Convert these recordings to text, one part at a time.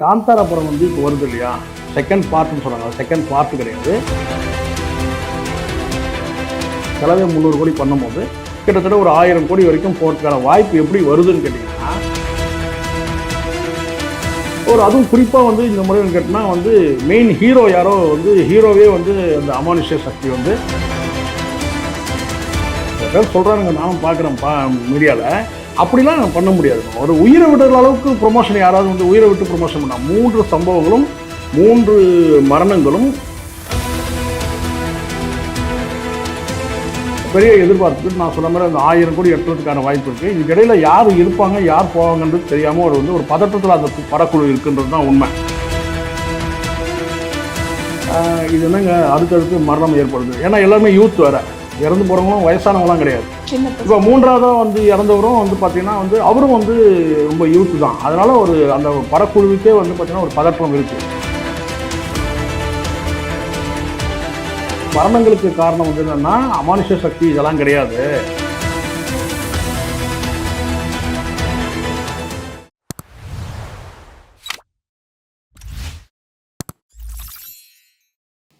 காந்தாரபுரம் வந்து இப்போ வருது இல்லையா? செகண்ட் பார்ட்னு சொல்கிறாங்க செகண்ட் பார்ட் கிடையாது. செலவே முந்நூறு கோடி பண்ணும்போது கிட்டத்தட்ட ஒரு ஆயிரம் கோடி வரைக்கும் போகிறதுக்கான வாய்ப்பு எப்படி வருதுன்னு கேட்டிங்கன்னா ஒரு அதுவும் குறிப்பாக வந்து இந்த முறை கேட்டினா வந்து மெயின் ஹீரோ யாரோ வந்து ஹீரோவே வந்து அந்த அமானுஷ்ய சக்தி வந்து சொல்கிறாங்க நானும் பார்க்குறேன் பா மீடியாவில் அப்படிலாம் பண்ண முடியாது. ஒரு உயிரை விடுற அளவுக்கு ப்ரொமோஷன் யாராவது வந்து உயிரை விட்டு ப்ரொமோஷன் பண்ணால் மூன்று சம்பவங்களும் மூன்று மரணங்களும் பெரிய எதிர்பார்ப்புக்கு நான் சொன்ன மாதிரி அந்த ஆயிரம் கோடி எட்டுறதுக்கான வாய்ப்பு இருக்குது இதுக்கு இடையில் யார் இருப்பாங்க யார் போவாங்கன்றது தெரியாமல் ஒரு வந்து ஒரு பதட்டத்தில் அந்த படக்குழு இருக்குன்றது தான் உண்மை. இது என்னங்க? அடுத்தடுத்து மரணம் ஏற்படுது. ஏன்னா எல்லாமே யூத் வேறு. இறந்து போகிறவங்களும் வயசானவங்களாம் கிடையாது. இப்போ மூன்றாவதாக வந்து இறந்தவரும் வந்து பார்த்தீங்கன்னா வந்து அவரும் வந்து ரொம்ப யூத்து தான். அதனால ஒரு அந்த படக்குழுவுக்கே வந்து பார்த்தீங்கன்னா ஒரு பதற்றம் இருக்கு. மரணங்களுக்கு காரணம் வந்து என்னன்னா அமானுஷ சக்தி இதெல்லாம் கிடையாது.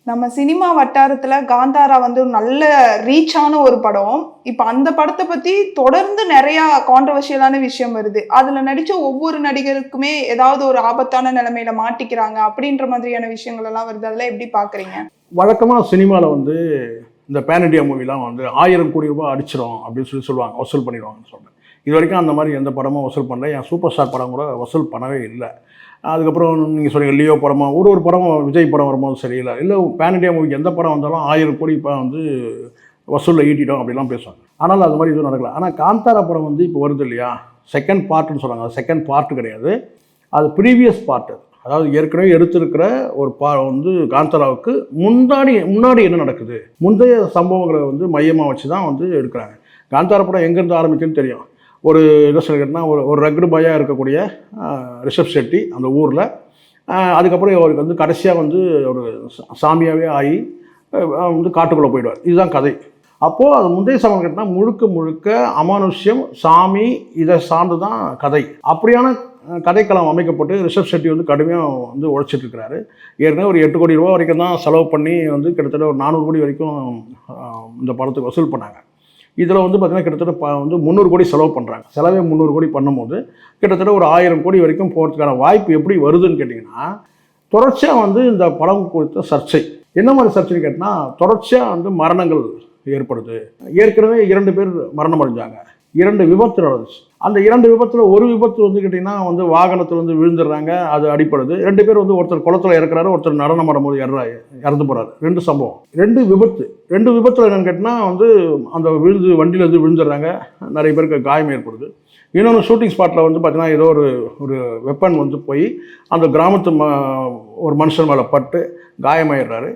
நம்ம சினிமா வட்டாரத்தில் காந்தாரா வந்து நல்ல ரீச்சான ஒரு படம். இப்போ அந்த படத்தை பற்றி தொடர்ந்து நிறையா கான்ட்ரவர்ஷியலான விஷயம் வருது. அதில் நடித்த ஒவ்வொரு நடிகருக்குமே ஏதாவது ஒரு ஆபத்தான நிலைமையில மாட்டிக்கிறாங்க அப்படின்ற மாதிரியான விஷயங்கள் எல்லாம் வருது. அதெல்லாம் எப்படி பார்க்குறீங்க வழக்கமாக சினிமாவில் வந்து இந்த பேன் இண்டியா மூவிலாம் வந்து ஆயிரம் கோடி ரூபாய் அடிச்சிடும் அப்படின்னு சொல்லி சொல்லுவாங்க. வசூல் பண்ணிடுவாங்கன்னு சொல்கிறேன் இது வரைக்கும் அந்த மாதிரி எந்த படமும் வசூல் பண்ணல. என் சூப்பர் ஸ்டார் படம் கூட வசூல் பண்ணவே இல்லை. அதுக்கப்புறம் நீங்கள் சொன்னீங்க லியோ படமாக ஒரு ஒரு படம் விஜய் படம் வரும்போது சரியில்லை. இல்லை பேன் இண்டியா மூவிக்கு எந்த படம் வந்தாலும் ஆயிரம் கோடி இப்போ வந்து வசூலில் ஈட்டிட்டோம் அப்படிலாம் பேசுவாங்க. ஆனால் அது மாதிரி எதுவும் நடக்கல. ஆனால் காந்தாரா படம் வந்து இப்போ வருது இல்லையா? செகண்ட் பார்ட்டுன்னு சொல்கிறாங்க செகண்ட் பார்ட் கிடையாது. அது ப்ரீவியஸ் பார்ட்டு அதாவது ஏற்கனவே எடுத்திருக்கிற ஒரு பா வந்து காந்தாராவுக்கு முன்னாடி முன்னாடி என்ன நடக்குது? முந்தைய சம்பவங்களை வந்து மையமாக வச்சு தான் வந்து எடுக்கிறாங்க. காந்தாரா படம் எங்கேருந்து ஆரம்பிக்குன்னு தெரியும். ஒரு என்ன சொல்லிக்கிட்டனா ஒரு ஒரு ரக்டு பாயாக இருக்கக்கூடிய ரிஷப் ஷெட்டி அந்த ஊரில். அதுக்கப்புறம் அவருக்கு வந்து கடைசியாக வந்து ஒரு சாமியாகவே ஆகி வந்து காட்டுக்குள்ளே போயிடுவார். இதுதான் கதை. அப்போது அது முந்தைய சமயம் கேட்டால் முழுக்க முழுக்க அமானுஷ்யம் சாமி இதை சார்ந்து தான் கதை. அப்படியான கதைக்களம் அமைக்கப்பட்டு ரிஷப் ஷெட்டி வந்து கடுமையாக வந்து உழைச்சிட்டு இருக்கிறாரு. ஏற்கனவே ஒரு எட்டு கோடி ரூபா வரைக்கும் தான் செலவு பண்ணி வந்து கிட்டத்தட்ட ஒரு நானூறு கோடி வரைக்கும் இந்த படத்துக்கு வசூல் பண்ணாங்க. இதில் வந்து பார்த்திங்கன்னா கிட்டத்தட்ட ப வந்து முந்நூறு கோடி செலவு பண்ணுறாங்க செலவே முந்நூறு கோடி பண்ணும்போது கிட்டத்தட்ட ஒரு ஆயிரம் கோடி வரைக்கும் போகிறதுக்கான வாய்ப்பு எப்படி வருதுன்னு கேட்டிங்கன்னா தொடர்ச்சியாக வந்து இந்த படம் குறித்த சர்ச்சை. என்ன மாதிரி சர்ச்சைன்னு கேட்டால் தொடர்ச்சியாக வந்து மரணங்கள் ஏற்படுது. ஏற்கனவே இரண்டு பேர் மரணம் அடைஞ்சாங்க இரண்டு விபத்து நடந்துச்சு. அந்த இரண்டு விபத்தில் ஒரு விபத்து வந்து கேட்டிங்கன்னா வந்து வாகனத்தில் வந்து விழுந்துடுறாங்க. அது அடிப்படுது ரெண்டு பேர் வந்து ஒருத்தர் குளத்துல இறக்குறாரு ஒருத்தர் நடனம் ஆடும்போது இறறாரு இறந்து போகிறாரு ரெண்டு சம்பவம். ரெண்டு விபத்து. ரெண்டு விபத்தில் என்னன்னு கேட்டால் வந்து அந்த விழுந்து வண்டியிலேருந்து விழுந்துடுறாங்க. நிறைய பேருக்கு காயம் ஏற்படுது. இன்னொன்று ஷூட்டிங் ஸ்பாட்டில் வந்து பார்த்தீங்கன்னா ஏதோ ஒரு ஒரு வெப்பன் வந்து போய் அந்த கிராமத்து ம ஒரு மனுஷன் மேலே பட்டு காயமாயிடுறாரு.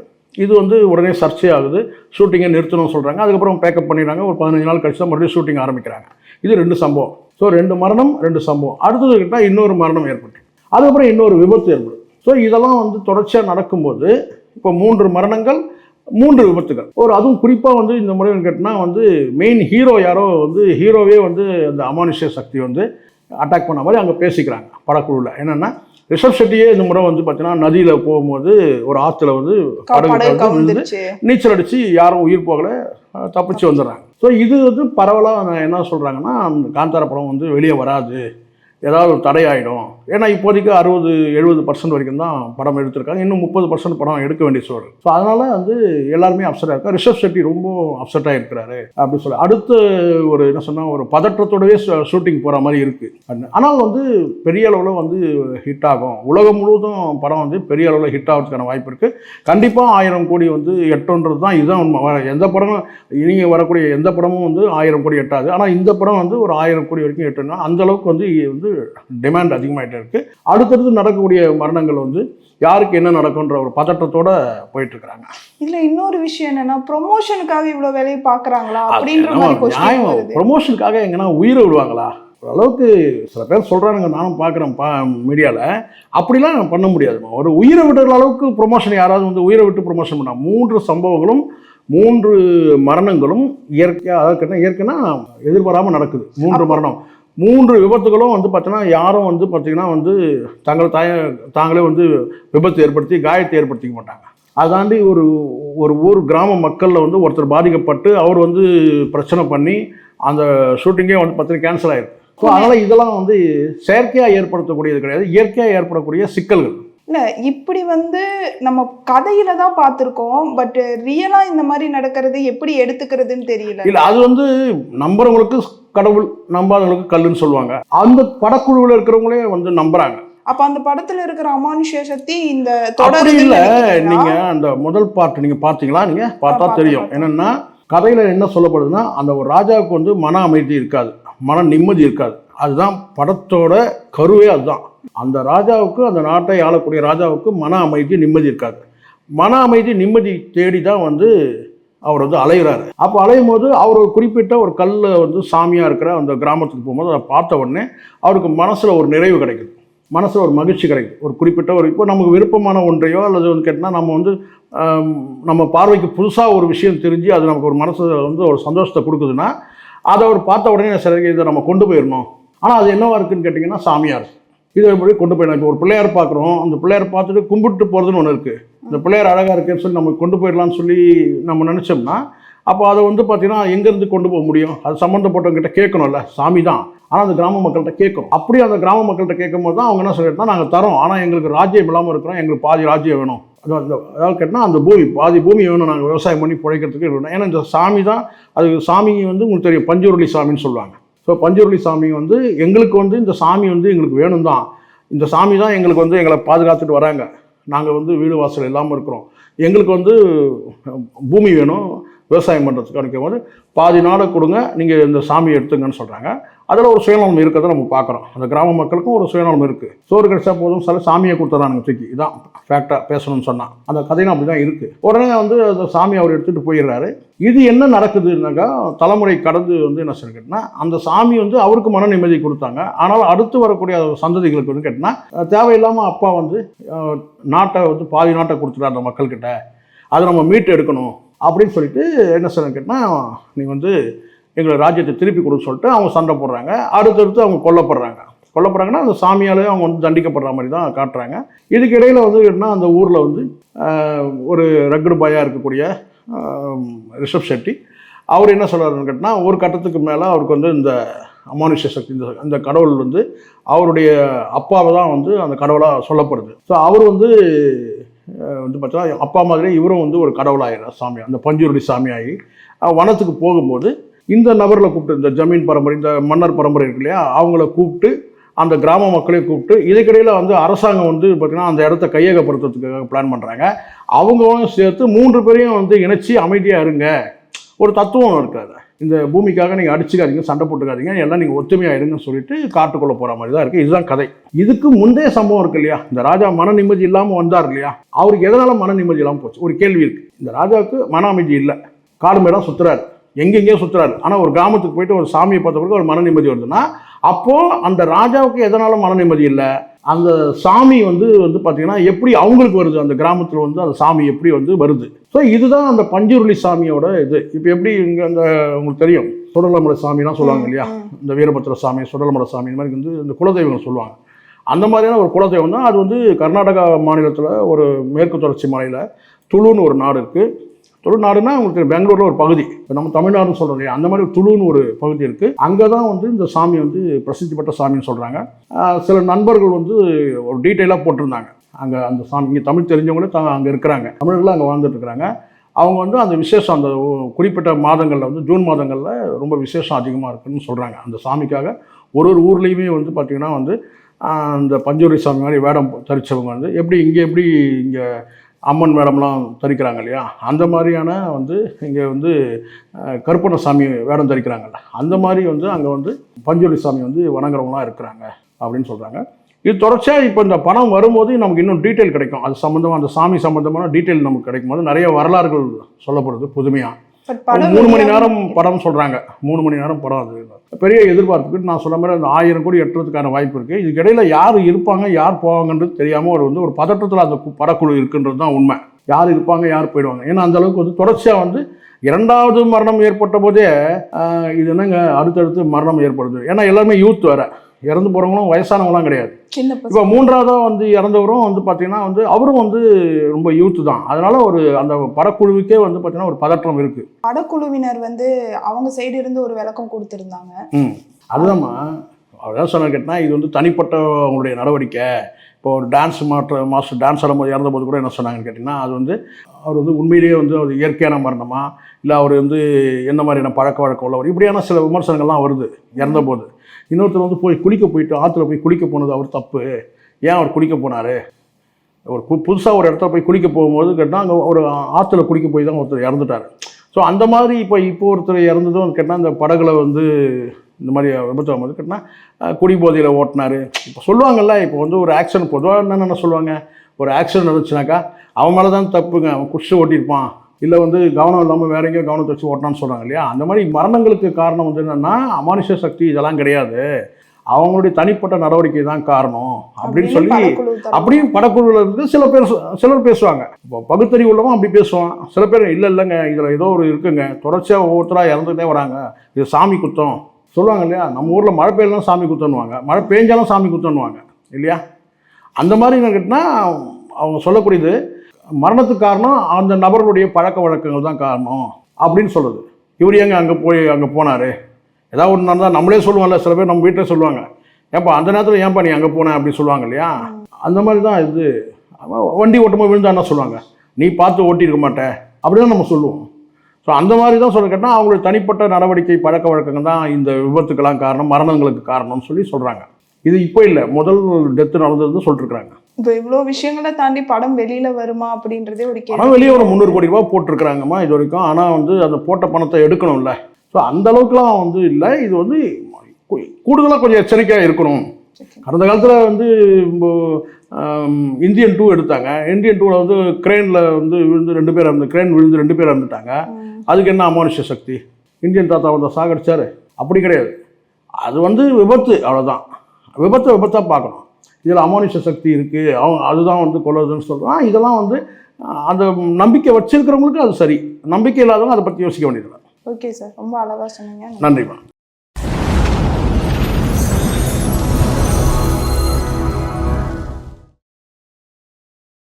இது வந்து உடனே சர்ச்சையாகுது ஷூட்டிங்கை நிறுத்தணும்னு சொல்கிறாங்க அதுக்கப்புறம் பேக்கப் பண்ணிடுறாங்க. ஒரு பதினஞ்சு நாள் கழிச்சு தான் மறுபடியும் ஷூட்டிங் ஆரம்பிக்கிறாங்க. இது ரெண்டு சம்பவம். ஸோ ரெண்டு மரணம் ரெண்டு சம்பவம். அடுத்தது கிட்டால் இன்னொரு மரணம் ஏற்பட்டு. அதுக்கப்புறம் இன்னொரு விபத்து ஏற்படும். ஸோ இதெல்லாம் வந்து தொடர்ச்சியாக நடக்கும்போது இப்போ மூன்று மரணங்கள் மூன்று விபத்துகள். ஒரு அதுவும் குறிப்பாக வந்து இந்த முறை கேட்டால் வந்து மெயின் ஹீரோ யாரோ வந்து ஹீரோவே வந்து அந்த அமானுஷ்ய சக்தி வந்து அட்டாக் பண்ண மாதிரி அங்கே பேசிக்கிறாங்க படக்குழுவில் என்னென்னா ரிஷப் ஷெட்டியே இந்த முறை வந்து பார்த்தீங்கன்னா நதியில் போகும்போது ஒரு ஆற்றுல வந்து படகு நீச்சல் அடித்து யாரும் உயிர் போகலை தப்பிச்சு வந்துடுறாங்க. ஸோ இது வந்து பரவலாக என்ன சொல்கிறாங்கன்னா காந்தார படம் வந்து வெளியே வராது. ஏதாவது ஒரு தடையாயிடும். ஏன்னா இப்போதைக்கு அறுபது எழுபது பர்சன்ட் வரைக்கும் தான் படம் எடுத்திருக்காங்க. இன்னும் முப்பது பர்சன்ட் படம் எடுக்க வேண்டிய சூழல். ஸோ அதனால் வந்து எல்லாருமே அப்செட்டாக இருக்கா ரிஷப் ஷெட்டி ரொம்ப அப்செட்டாக இருக்கிறாரு அப்படின்னு சொல்லி. அடுத்து ஒரு என்ன சொன்னால் ஒரு பதற்றத்தோடவே ஷூட்டிங் போகிற மாதிரி இருக்குது ஆனால் வந்து பெரிய அளவில் வந்து ஹிட் ஆகும். உலகம் முழுவதும் படம் வந்து பெரிய அளவில் ஹிட் ஆகிறதுக்கான வாய்ப்பு இருக்குது கண்டிப்பாக ஆயிரம் கோடி வந்து எட்டுன்றது தான் இதுதான் உண்மை. எந்த படமும் இனி வரக்கூடிய எந்த படமும் வந்து ஆயிரம் கோடி எட்டாது. ஆனால் இந்த படம் வந்து ஒரு ஆயிரம் கோடி வரைக்கும் எட்டுன்னா அந்த அளவுக்கு வந்து வந்து டிமாண்ட் அதிகமாகிட்டே இருக்கு அடுத்தடுத்து நடக்கக்கூடிய மரணங்கள் வந்து யாருக்கு என்ன நடக்குன்ற ஒரு பதட்டத்தோட போயிட்டு இதுல இன்னொரு விஷயம் என்னன்னா ப்ரொமோஷனுக்காக இவ்வளவு வேலையை பாக்குறாங்களா அப்படின்ற மாதிரி ப்ரொமோஷனுக்காக எங்கன்னா உயிரை விடுவாங்களா? ஓரளவுக்கு சில பேர் சொல்கிறானுங்க நானும் பார்க்குறேன் பா மீடியாவில் அப்படிலாம் பண்ண முடியாதுமா. ஒரு உயிரை விடுற அளவுக்கு ப்ரொமோஷன் யாராவது வந்து உயிரை விட்டு ப்ரொமோஷன் பண்ணா மூன்று சம்பவங்களும் மூன்று மரணங்களும் இயற்கையாக அதாவது இயற்கைனா எதிர்பாராமல் நடக்குது. மூன்று மரணம். மூன்று விபத்துகளும் வந்து பார்த்தீங்கன்னா யாரும் வந்து பார்த்தீங்கன்னா வந்து தங்கள் தாய தாங்களே வந்து விபத்து ஏற்படுத்தி காயத்தை ஏற்படுத்திக்க மாட்டாங்க. அதாண்டி ஒரு ஒரு ஊர் கிராம மக்களில் வந்து ஒருத்தர் பாதிக்கப்பட்டு அவர் வந்து பிரச்சனை பண்ணி அந்த ஷூட்டிங்கே வந்து பார்த்தீங்கன்னா கேன்சல் ஆயிருக்கு. ஸோ அதனால் இதெல்லாம் வந்து செயற்கையாக ஏற்படுத்தக்கூடியது கிடையாது. இயற்கையாக ஏற்படக்கூடிய சிக்கல்கள். இல்ல இப்படி வந்து நம்ம கதையில தான் பார்த்திருக்கோம். பட் ரியலா இந்த மாதிரி நடக்கிறது எப்படி எடுத்துக்கிறதுன்னு தெரியல. இல்லை அது வந்து நம்புறவங்களுக்கு கடவுள் நம்பாதவங்களுக்கு கல்லுன்னு சொல்லுவாங்க. அந்த படக்குழுவில் இருக்கிறவங்களே வந்து நம்புறாங்க. அப்ப அந்த படத்துல இருக்கிற அமானுஷ்ய சக்தி இந்த தொடருதுன்னு இல்ல? நீங்க அந்த முதல் பார்ட் நீங்க பாத்தீங்களா நீங்க பார்த்தா தெரியும். என்னன்னா கதையில என்ன சொல்லப்படுதுன்னா அந்த ஒரு ராஜாவுக்கு வந்து மன அமைதி இருக்காது. மன நிம்மதி இருக்காது. அதுதான் படத்தோட கருவே அதுதான். அந்த ராஜாவுக்கு அந்த நாட்டை ஆளக்கூடிய ராஜாவுக்கு மன அமைதி நிம்மதி இருக்காது. மன அமைதி நிம்மதி தேடி தான் வந்து அவர் வந்து அலைகிறாரு அப்போ அலையும் போது அவர் ஒரு குறிப்பிட்ட ஒரு கல்லில் வந்து சாமியாக இருக்கிற அந்த கிராமத்துக்கு போகும்போது அதை பார்த்த உடனே அவருக்கு மனசில் ஒரு நிறைவு கிடைக்கும் மனசில் ஒரு மகிழ்ச்சி கிடைக்கும் ஒரு குறிப்பிட்ட ஒரு இப்போ நமக்கு விருப்பமான ஒன்றையோ அல்லது வந்து கேட்டால் நம்ம வந்து நம்ம பார்வைக்கு புதுசாக ஒரு விஷயம் தெரிஞ்சு அது நமக்கு ஒரு மனசில் வந்து ஒரு சந்தோஷத்தை கொடுக்குதுன்னா அதை அவர் பார்த்த உடனே சரி இதை நம்ம கொண்டு போயிடணும். ஆனால் அது என்னவா இருக்குதுன்னு கேட்டிங்கன்னா சாமியார். இதை எப்படி கொண்டு போயிடணும். இப்போ ஒரு பிள்ளையார் பார்க்குறோம். அந்த பிள்ளையார் பார்த்துட்டு கும்பிட்டு போகிறதுன்னு ஒன்று இருக்குது இந்த பிள்ளையார் அழகாக இருக்குன்னு சொல்லி நம்ம கொண்டு போயிடலாம்னு சொல்லி நம்ம நினச்சோம்னா அப்போ அதை வந்து பார்த்தீங்கன்னா எங்கேருந்து கொண்டு போக முடியும்? அது சம்மந்தப்பட்டவங்ககிட்ட கேட்கணும்ல. சாமி தான். ஆனால் அந்த கிராம மக்கள்கிட்ட கேட்கும் அப்படி அந்த கிராம மக்கள்கிட்ட கேட்கும்போது தான் அவங்க என்ன சொல்லிட்டுனா நாங்கள் தரோம். ஆனால் எங்களுக்கு ராஜ்யம் இல்லாமல் இருக்கிறோம். எங்களுக்கு பாதி ராஜ்யம் வேணும். அது அந்த அதாவது கேட்டால் அந்த பூமி பாதி பூமி வேணும். நாங்கள் விவசாயம் பண்ணி பிழைக்கிறதுக்கு வேணும் ஏன்னா இந்த சாமி தான் அது சாமி வந்து உங்களுக்கு தெரியும் பஞ்சுருளி சாமின்னு சொல்லுவாங்க. ஸோ பஞ்சுருளி சாமி வந்து எங்களுக்கு வந்து இந்த சாமி வந்து எங்களுக்கு வேணும் தான் இந்த சாமி தான் எங்களுக்கு வந்து எங்களை பாதுகாத்துட்டு வராங்க. நாங்கள் வந்து வீடு வாசல் இல்லாமல் இருக்கிறோம். எங்களுக்கு வந்து பூமி வேணும். விவசாயம் பண்ணுறதுக்கு நினைக்கும் போது பாதி நாடு கொடுங்க நீங்கள் இந்த சாமியை எடுத்துங்கன்னு சொல்கிறாங்க அதில் ஒரு சுயநலம் இருக்கிறத நம்ம பார்க்குறோம். அந்த கிராம மக்களுக்கும் ஒரு சுயநலம் இருக்குது சோறு கிடைச்சா போதும் சில சாமியை கொடுத்துறானுங்க தூக்கி. இதான் ஃபேக்டாக பேசணும்னு சொன்னால் அந்த கதையும் அப்படி தான் இருக்குது உடனே வந்து அந்த சாமி அவர் எடுத்துகிட்டு போயிடுறாரு. இது என்ன நடக்குதுன்னாக்கா தலைமுறை கடந்து வந்து என்ன சொல்லிக்கிட்டனா அந்த சாமி வந்து அவருக்கு மன நிம்மதி கொடுத்தாங்க. ஆனால் அடுத்து வரக்கூடிய சந்ததிகளுக்கு வந்து கேட்டினா தேவையில்லாமல் அப்பா வந்து நாட்டை வந்து பாதி நாட்டை கொடுத்துட்டார் அந்த மக்கள்கிட்ட. அதை நம்ம மீட்டு எடுக்கணும். அப்படின்னு சொல்லிட்டு என்ன சொல்ல கேட்டால் நீ வந்து எங்களை ராஜ்யத்தை திருப்பி கொடுன்னு சொல்லிட்டு அவங்க சண்டை போடுறாங்க. அடுத்தடுத்து அவங்க கொல்லப்படுறாங்க. கொல்லப்படுறாங்கன்னா அந்த சாமியாலே அவங்க வந்து தண்டிக்கப்படுற மாதிரி தான் காட்டுறாங்க. இதுக்கு இடையில் வந்து என்ன அந்த ஊரில் வந்து ஒரு ரகுடு பாயாக இருக்கக்கூடிய ரிஷப் ஷெட்டி அவர் என்ன சொல்கிறாருன்னு கேட்டால் ஒரு கட்டத்துக்கு மேலே அவருக்கு வந்து இந்த அமானுஷ்ய சக்தி இந்த அந்த கடவுள் வந்து அவருடைய அப்பாவை தான் வந்து அந்த கடவுளாக சொல்லப்படுது. ஸோ அவர் வந்து வந்து பார்த்தா அப்பா மாதிரி இவரும் வந்து ஒரு கடவுளாகிறார் சாமி அந்த பஞ்சூருடி சாமியாகி வனத்துக்கு போகும்போது இந்த நபரில் கூப்பிட்டு இந்த ஜமீன் பரம்பரை இந்த மன்னர் பரம்பரை இருக்கு இல்லையா அவங்கள கூப்பிட்டு அந்த கிராம மக்களையும் கூப்பிட்டு இதுக்கிடையில் வந்து அரசாங்கம் வந்து பார்த்திங்கன்னா அந்த இடத்த கையகப்படுத்துறதுக்காக பிளான் பண்ணுறாங்க அவங்களும் சேர்த்து மூன்று பேரையும் வந்து இணைச்சி அமைதியாக இருங்க. ஒரு தத்துவம் இருக்காது. இந்த பூமிக்காக நீங்கள் அடிச்சுக்காதீங்க சண்டை போட்டுக்காதீங்க எல்லாம் நீங்கள் ஒத்துமையாக இருங்கன்னு சொல்லிட்டு காட்டுக்குள்ளே போகிற மாதிரி தான் இருக்குது இதுதான் கதை. இதுக்கு முந்தைய சம்பவம் இருக்கு இல்லையா? இந்த ராஜா மன நிம்மதி இல்லாமல் வந்தார் இல்லையா? அவருக்கு எதனால் மன நிம்மதி இல்லாமல் போச்சு? ஒரு கேள்வி இருக்குது இந்த ராஜாவுக்கு மன அமைதி இல்லை. காடு மேடம் சுற்றுறாரு எங்கெங்கேயோ சுற்றுறாரு ஆனால் ஒரு கிராமத்துக்கு போயிட்டு ஒரு சாமியை பார்த்த பிறகு ஒரு மன நிம்மதி வருதுன்னா அப்போது அந்த ராஜாவுக்கு எதனால மன நிம்மதி இல்லை? அந்த சாமி வந்து வந்து பார்த்தீங்கன்னா எப்படி அவங்களுக்கு வருது? அந்த கிராமத்தில் வந்து அந்த சாமி எப்படி வந்து வருது? ஸோ இதுதான் அந்த பஞ்சுருளி சாமியோட இது. இப்போ எப்படி இங்கே அந்த உங்களுக்கு தெரியும். சுடலமலை சாமிலாம் சொல்லுவாங்க இல்லையா. இந்த வீரபத்திர சாமி சுடலமலை சாமி இந்த மாதிரி வந்து இந்த குலதெய்வங்கள் சொல்லுவாங்க. அந்த மாதிரியான ஒரு குலதெய்வம் தான் அது வந்து கர்நாடகா மாநிலத்தில் ஒரு மேற்கு தொடர்ச்சி மலையில் துளுன்னு ஒரு நாடு இருக்குது தொழுநாடுனா உங்களுக்கு பெங்களூரில் ஒரு பகுதி. இப்போ நம்ம தமிழ்நாடுன்னு சொல்கிறோம் இல்லையா? அந்த மாதிரி ஒரு துளுன்னு ஒரு பகுதி இருக்குது அங்கே தான் வந்து இந்த சாமி வந்து பிரசித்தி பெற்ற சாமின்னு சொல்கிறாங்க சில நண்பர்கள் வந்து ஒரு டீட்டெயிலாக போட்டிருந்தாங்க. அங்கே அந்த சாமி இங்கே தமிழ் தெரிஞ்சவங்களே த அங்கே இருக்கிறாங்க. தமிழர்கள் அங்கே வாழ்ந்துட்டு இருக்கிறாங்க அவங்க வந்து அந்த விசேஷம் அந்த குறிப்பிட்ட மாதங்களில் வந்து ஜூன் மாதங்களில் ரொம்ப விசேஷம் அதிகமாக இருக்குன்னு சொல்கிறாங்க அந்த சாமிக்காக ஒரு ஒரு ஊர்லேயுமே வந்து பார்த்திங்கன்னா வந்து அந்த பஞ்சூரி சாமி மாதிரி வேடம் தரித்தவங்க வந்து எப்படி இங்கே எப்படி இங்கே அம்மன் வேடம்லாம் தரிக்கிறாங்க இல்லையா? அந்த மாதிரியான வந்து இங்கே வந்து கருப்பண்ண சாமி வேடம் தரிக்கிறாங்கல்ல அந்த மாதிரி வந்து அங்கே வந்து பஞ்சொலி சாமி வந்து வணங்குறவங்களாம் இருக்கிறாங்க அப்படின்னு சொல்கிறாங்க இது தொடர்ச்சியாக இப்போ இந்த பணம் வரும்போது நமக்கு இன்னும் டீட்டெயில் கிடைக்கும். அது சம்மந்தமாக அந்த சாமி சம்மந்தமான டீட்டெயில் நமக்கு கிடைக்கும் போது நிறைய வரலாறுகள் சொல்லப்படுது புதுமையாக மூணு மணி நேரம் படம் சொல்கிறாங்க மூணு மணி நேரம் படம் அது பெரிய எதிர்பார்ப்புக்கு நான் சொன்ன மாதிரி அந்த ஆயிரம் கோடி எட்டுறதுக்கான வாய்ப்பு இருக்குது இதுக்கு இடையில யார் இருப்பாங்க யார் போவாங்கன்றது தெரியாமல் ஒரு வந்து ஒரு பதட்டத்தில் அந்த படக்குழு இருக்குன்றது தான் உண்மை. யார் இருப்பாங்க யார் போயிடுவாங்க. ஏன்னா அந்த அளவுக்கு வந்து தொடர்ச்சியாக வந்து இரண்டாவது மரணம் ஏற்பட்ட போதே ஆஹ், இது என்னங்க? அடுத்தடுத்து மரணம் ஏற்படுது. ஏன்னா எல்லாருமே யூத் வேற. இறந்து போகிறவங்களும் வயசானவங்களாம் கிடையாது. இப்போ மூன்றாவதாக வந்து இறந்தவரும் வந்து பார்த்தீங்கன்னா வந்து அவரும் வந்து ரொம்ப யூத் தான். அதனால ஒரு அந்த படக்குழுவுக்கே வந்து பார்த்தீங்கன்னா ஒரு பதற்றம் இருக்குது படக்குழுவினர் வந்து அவங்க சைடு இருந்து ஒரு விளக்கம் கொடுத்திருந்தாங்க. ம். அதுதான்மா அதான் சொன்ன கேட்டால் இது வந்து தனிப்பட்ட அவங்களுடைய நடவடிக்கை. இப்போ ஒரு டான்ஸ் மாற்ற மாஸ்டர் டான்ஸ் ஆடும்போது இறந்தபோது கூட என்ன சொன்னாங்கன்னு கேட்டிங்கன்னா அது வந்து அவர் வந்து உண்மையிலேயே வந்து அவர் இயற்கையான மரணமா? இல்லை அவர் வந்து என்ன மாதிரியான பழக்க வழக்கம் உள்ளவர்? இப்படியான சில விமர்சனங்கள்லாம் வருது இறந்தபோது. இன்னொருத்தர் வந்து போய் குளிக்க போயிட்டு ஆற்றுல போய் குளிக்க போனது அவர் தப்பு. ஏன் அவர் குளிக்க போனார்? ஒரு பு புதுசாக ஒரு இடத்துல போய் குளிக்க போகும்போது கேட்டால் அங்கே ஒரு ஆற்றுல குளிக்க போய் தான் ஒருத்தர் இறந்துட்டார். ஸோ அந்த மாதிரி இப்போ இப்போ ஒருத்தர் இறந்ததும் கேட்டால் அந்த படகுல வந்து இந்த மாதிரி விபத்து வரும்போது கேட்டால் குடிபோதையில் ஓட்டினார். இப்போ சொல்லுவாங்கல்ல இப்போ வந்து ஒரு ஆக்சிடென்ட் பொதுவாக என்னென்ன சொல்லுவாங்க? ஒரு ஆக்சிடென்ட் நடந்துச்சுனாக்கா அவன் மேலே தான் தப்புங்க. அவன் குடிச்சு ஓட்டியிருப்பான். இல்லை வந்து கவனம் இல்லாமல் வேற எங்கேயோ கவனத்தை வச்சு ஓட்டினான்னு சொல்கிறாங்க இல்லையா? அந்த மாதிரி மரணங்களுக்கு காரணம் வந்து என்னென்னா அமானுஷ சக்தி இதெல்லாம் கிடையாது. அவங்களுடைய தனிப்பட்ட நடவடிக்கை தான் காரணம் அப்படின்னு சொல்லி. அப்படியும் படக்குழுவில் இருந்து சில பேர் சிலர் பேசுவாங்க. இப்போ பகுத்தறிவு உள்ளவன் அப்படி பேசுவான் சில பேர் இல்லை இல்லைங்க இதில் ஏதோ ஒரு இருக்குங்க. தொடர்ச்சியாக ஒவ்வொருத்தராக இறந்துட்டே வராங்க. இது சாமி குத்தம். சொல்லுவாங்க இல்லையா? நம்ம ஊரில் மழை பெய்யலாம் சாமி குத்தம்னுவாங்க. மழை பெஞ்சாலும் சாமி குத்தம்னுவாங்க. இல்லையா? அந்த மாதிரி என்ன கேட்டினா அவங்க சொல்லக்கூடியது மரணத்துக்கு காரணம் அந்த நபர்களுடைய பழக்க வழக்கங்கள் தான் காரணம் அப்படின்னு சொல்கிறது இவர் எங்கே அங்கே போய் அங்கே போனார்? ஏதாவது ஒன்று நடந்தால் நம்மளே சொல்லுவோம்ல சில பேர் நம்ம வீட்டில் சொல்லுவாங்க. ஏன்பா அந்த நேரத்தில் ஏன்பா நீ அங்கே போன அப்படின்னு சொல்லுவாங்க இல்லையா? அந்த மாதிரி தான் இது. வண்டி ஓட்டமாக விழுந்தா என்ன சொல்லுவாங்க. நீ பார்த்து ஓட்டியிருக்க மாட்ட. அப்படி தான் நம்ம சொல்லுவோம். ஸோ அந்த மாதிரி தான் சொல்ல கேட்டால் அவங்களுடைய தனிப்பட்ட நடவடிக்கை பழக்க வழக்கங்கள் தான் இந்த விபத்துக்கெல்லாம் காரணம் மரணங்களுக்கு காரணம்னு சொல்லி சொல்கிறாங்க இது இப்போ இல்லை. முதல் டெத்து நடந்ததுன்னு சொல்லிட்டுருக்காங்க இப்போ இவ்வளோ விஷயங்களை தாண்டி படம் வெளியில வருமா அப்படின்றதே ஒரு கேள்வி. வெளியே ஒரு முந்நூறு கோடி ரூபாய் போட்டிருக்கிறாங்கம்மா இது வரைக்கும். ஆனால் வந்து அந்த போட்ட பணத்தை எடுக்கணும்ல. ஸோ அந்த அளவுக்குலாம் வந்து இல்லை. இது வந்து கூடுதலாக கொஞ்சம் எச்சரிக்கையாக இருக்கணும். கடந்த காலத்தில் வந்து இந்தியன் டூ எடுத்தாங்க. இந்தியன் டூவில் வந்து கிரேனில் வந்து விழுந்து ரெண்டு பேர் இறந்து கிரேன் விழுந்து ரெண்டு பேர் இறந்துட்டாங்க. ம். அதுக்கு என்ன அமானுஷ சக்தி? இந்தியன் தாத்தா வந்து சாகடிச்சாரு? அப்படி கிடையாது. அது வந்து விபத்து அவ்வளோதான் விபத்தை விபத்தாக பார்க்கணும். இதில் அமானுஷ சக்தி இருக்குது அவங்க அதுதான் வந்து கொள்ளுதுன்னு சொல்கிறோம் இதெல்லாம் வந்து அந்த நம்பிக்கை வச்சிருக்கிறவங்களுக்கு அது சரி. நம்பிக்கை இல்லாதவங்க அதை பற்றி யோசிக்க வேண்டியதில்லை. Okay sir. ரொம்ப அழகா சொன்னீங்க. நன்றிம்மா